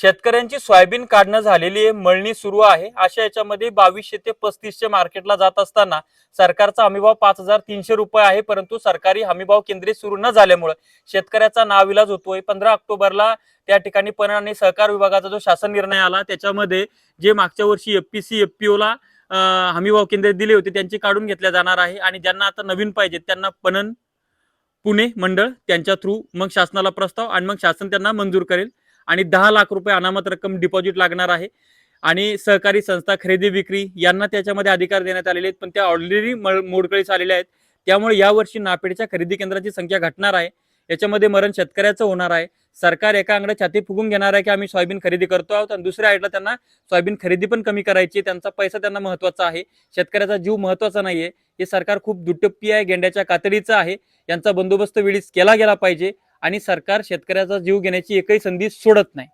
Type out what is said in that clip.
शेतकऱ्यांची सोयाबीन काढणं झालेली आहे मळणी सुरू आहे. अशा याच्यामध्ये बावीसशे ते पस्तीसशे मार्केटला जात असताना सरकारचा हमीभाव पाच हजार तीनशे रुपये आहे परंतु सरकारी हमीभाव केंद्रे सुरू न झाल्यामुळे शेतकऱ्याचा नाविलाज होतोय. पंधरा ऑक्टोबरला त्या ठिकाणी पणन आणि सहकार विभागाचा जो शासन निर्णय आला त्याच्यामध्ये जे मागच्या वर्षी एफपीसी एफपीओला हमीभाव केंद्रे दिले होते त्यांची काढून घेतल्या जाणार आहे आणि ज्यांना आता नवीन पाहिजेत त्यांना पणन पुणे मंडळ त्यांच्या थ्रू मग शासनाला प्रस्ताव आणि मग शासन त्यांना मंजूर करेल. आणि दहा लाख रुपये अनामत रक्कम डिपॉझिट लागणार आहे. आणि सहकारी संस्था खरेदी विक्री यांना त्याच्यामध्ये अधिकार देण्यात आलेले आहेत. पण त्या ऑलरेडी मोडकळीस आलेल्या आहेत. त्यामुळे यावर्षी नापेडच्या खरेदी केंद्राची संख्या घटणार आहे. याच्यामध्ये मरण शेतकऱ्याचं होणार आहे. सरकार एका अंगडे छाती फुगून घेणार आहे की आम्ही सोयाबीन खरेदी करतो आहोत आणि दुसऱ्या आयडला त्यांना सोयाबीन खरेदी पण कमी करायची त्यांचा पैसा त्यांना महत्त्वाचा आहे. शेतकऱ्याचा जीव महत्त्वाचा नाहीये. हे सरकार खूप दुटप्पी आहे. गेंड्याच्या कातडीचं आहे. यांचा बंदोबस्त वेळीच केला गेला पाहिजे. आणि सरकार शेतकऱ्याचा जीव घेण्याची एकही संधी सोडत नाही.